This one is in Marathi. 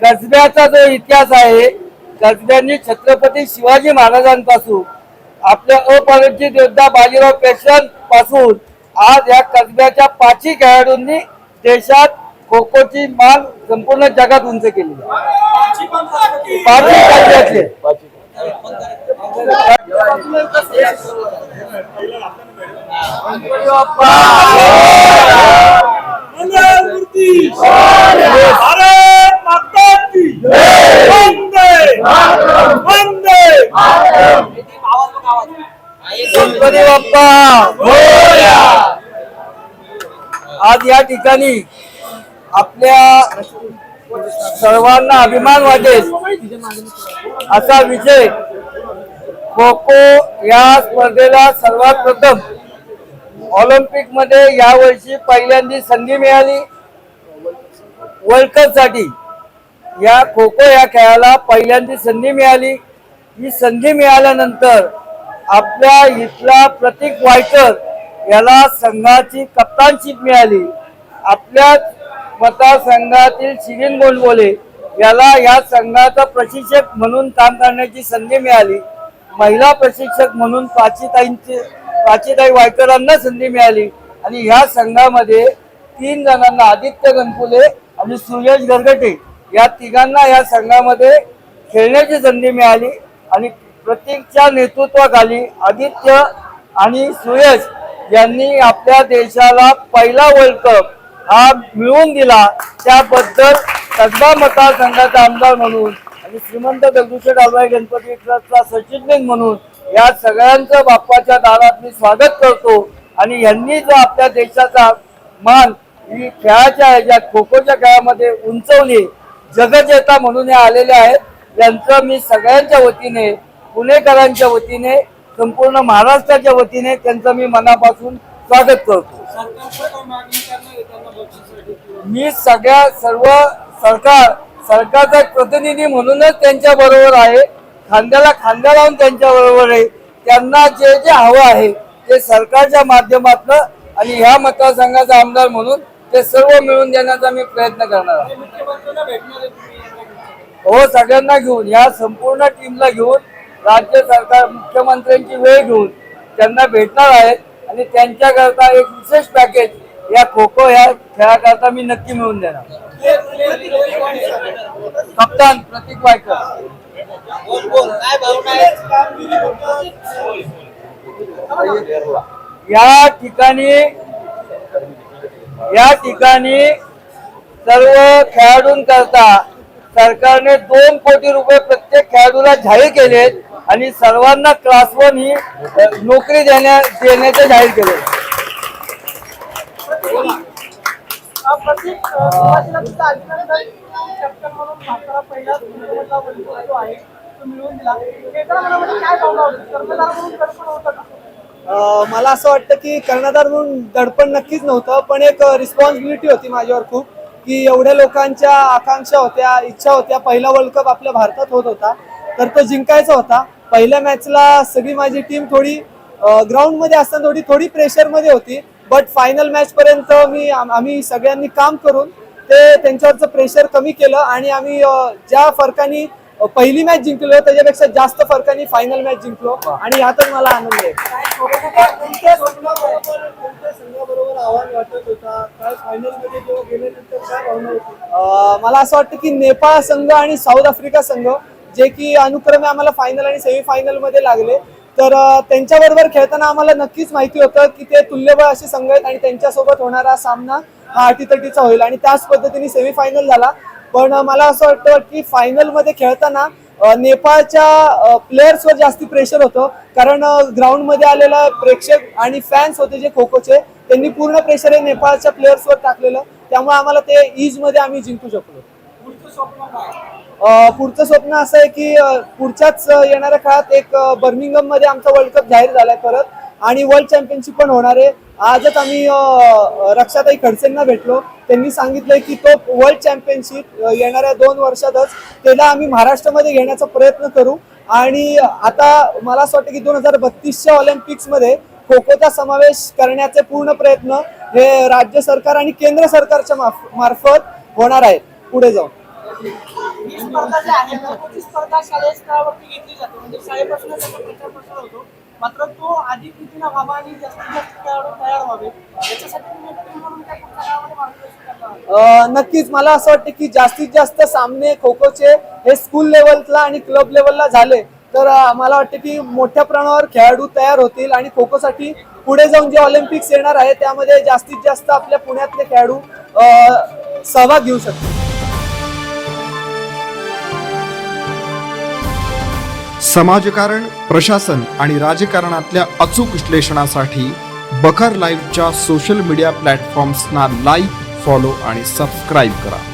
कसब्याचा जो इतिहास आहे कसब्यांनी छत्रपती शिवाजी महाराजांपासून आपल्या अपरिचित योद्धा बाजीराव पेशव्यां पासून आज या कसब्याच्या पाचही खेळाडूंनी देशात खो खोची मान संपूर्ण जगात उंच केली. पाचही कसब्याचे. वंदे गणपती बाप्पा. आज या ठिकाणी आपल्या सर्वांना अभिमान वाटेल असा विजय खो खो या स्पर्धेला सर्वात प्रथम ऑलिम्पिकमध्ये यावर्षी पहिल्यांदी संधी मिळाली. वर्ल्ड कपसाठी या खो खो या खेळाला पहिल्यांदी संधी मिळाली. ही संधी मिळाल्यानंतर आपल्या इथला प्रतीक वायकर याला संघाची कप्तानशिप मिळाली. आपल्याच मतदारसंघातील शिरीन गोंडबोले याला या संघाचा प्रशिक्षक म्हणून काम करण्याची संधी मिळाली. महिला प्रशिक्षक म्हणून प्राचीताईंची प्राचीताई वायकरांना संधी मिळाली. आणि ह्या संघामध्ये तीन जणांना आदित्य गणपुले आणि सुयश गरगटे या तिघांना या संघामध्ये खेळण्याची संधी मिळाली आणि प्रत्येकच्या नेतृत्वाखाली आदित्य आणि सुयश यांनी आपल्या देशाला पहिला वर्ल्ड कप हा मिळवून दिला. त्याबद्दल कसबा मतदारसंघाचा आमदार म्हणून आणि श्रीमंत दगडूशेठ हलवाई गणपती ट्रस्टचा सचिन म्हणून या सगळ्यांचं बाप्पाच्या दारात मी स्वागत करतो. आणि यांनी जो आपल्या देशाचा मान ही खेळाच्या ह्याच्यात खो खोच्या खेळामध्ये उंचवली जगजेता म्हणून हे आलेले आहेत. यांचं मी सगळ्यांच्या वतीने पुणेकरांच्या वतीने संपूर्ण महाराष्ट्राच्या वतीने त्यांचं मी मनापासून स्वागत करतो. मी सगळ्या सर्व सरकार सरकारचा प्रतिनिधी म्हणूनच त्यांच्या बरोबर आहे. खांद्याला खांद्या लावून त्यांच्या बरोबर आहे. त्यांना जे जे हवं आहे ते सरकारच्या माध्यमातून आणि ह्या मतदारसंघाचा आमदार म्हणून ते सर्व मिळून देण्याचा मी प्रयत्न करणार आहे. हो सगळ्यांना घेऊन या संपूर्ण टीमला घेऊन राज्य सरकार मुख्यमंत्र्यांची वेळ घेऊन त्यांना भेटणार आहेत आणि त्यांच्याकरता एक विशेष पॅकेज या खो खो या खेळाकरता मी नक्की मिळून देणार. कप्तान प्रतीक वायकर. या ठिकाणी या ठिकाणी सर्व खेळाडूंकरता सरकारने दोन कोटी रुपये प्रत्येक खेळाडूला जाहीर केले आणि सर्वांना क्लास वन ही नोकरी देण्या देण्याचे जाहीर केले. मला असं वाटतं की कर्णधार म्हणून दडपण नक्कीच नव्हतं पण एक रिस्पॉन्सिबिलिटी होती माझ्यावर खूप. की एवढ्या लोकांच्या आकांक्षा होत्या इच्छा होत्या. पहिला वर्ल्ड कप आपल्या भारतात होत होता. तर तो जिंकायचा होता. पहिल्या मॅचला सगळी माझी टीम थोडी ग्राउंडमध्ये असताना थोडी थोडी प्रेशरमध्ये होती. बट फायनल मॅचपर्यंत मी आम्ही सगळ्यांनी काम करून ते त्यांच्यावरचं प्रेशर कमी केलं आणि आम्ही ज्या फरकाने पहिली मॅच जिंकलो त्याच्यापेक्षा जास्त फरकाने फायनल मॅच जिंकलो. आणि यातच मला आनंद आहे. आव्हान वाटत होता. काय फायनलमध्ये जेव्हा गेले मला असं वाटतं की नेपाळ संघ आणि साऊथ आफ्रिका संघ जे की अनुक्रमे आम्हाला फायनल आणि सेमीफायनलमध्ये लागले. तर त्यांच्याबरोबर खेळताना आम्हाला नक्कीच माहिती होतं की ते तुल्यबळ असे संघ आहेत आणि त्यांच्यासोबत होणारा सामना हा अटीतटीचा होईल आणि त्याच पद्धतीने सेमीफायनल झाला. पण मला असं वाटतं की फायनलमध्ये खेळताना नेपाळच्या प्लेयर्सवर जास्ती प्रेशर होतं. कारण ग्राउंडमध्ये आलेला प्रेक्षक आणि फॅन्स होते जे खो खोचे त्यांनी पूर्ण प्रेशर हे नेपाळच्या प्लेयर्सवर टाकलेलं. त्यामुळे आम्हाला ते इजमध्ये आम्ही जिंकू शकलो. पुढचं स्वप्न असं आहे की पुढच्याच येणाऱ्या काळात एक बर्मिंगममध्ये आमचा वर्ल्ड कप जाहीर झालाय परत आणि वर्ल्ड चॅम्पियनशिप पण होणार आहे. आजच आम्ही रक्षाताई खडसेंना भेटलो. त्यांनी सांगितलंय की तो वर्ल्ड चॅम्पियनशिप येणाऱ्या दोन वर्षातच त्याला आम्ही महाराष्ट्रामध्ये घेण्याचा प्रयत्न करू. आणि आता मला असं वाटतं की दोन हजार बत्तीसच्या ऑलिम्पिक्स मध्ये खो खोचा समावेश करण्याचे पूर्ण प्रयत्न हे राज्य सरकार आणि केंद्र सरकारच्या मार्फत होणार आहेत. पुढे जाऊन. आहे खो-खोची म्हणजे मात्र तो अधिक रीतीनं व्हावा आणि जास्तीत जास्त खेळाडू तयार व्हावे. याच्यासाठी नक्कीच. मला असं वाटतं की जास्तीत जास्त सामने खो खोचे हे स्कूल लेवलला आणि क्लब लेवलला झाले. तर मला वाटते की मोठ्या प्रमाणावर खेळाडू तयार होतील आणि खो साठी पुढे जाऊन जे ऑलिम्पिक्स येणार आहे त्यामध्ये जास्तीत जास्त आपल्या पुण्यातले खेळाडू सहभाग घेऊ शकतील. समाजकारण प्रशासन आणि राजकारणातल्या अचूक विश्लेषणासाठी बखर लाईव्हच्या सोशल मीडिया प्लॅटफॉर्म्सना लाईक फॉलो आणि सबस्क्राईब करा.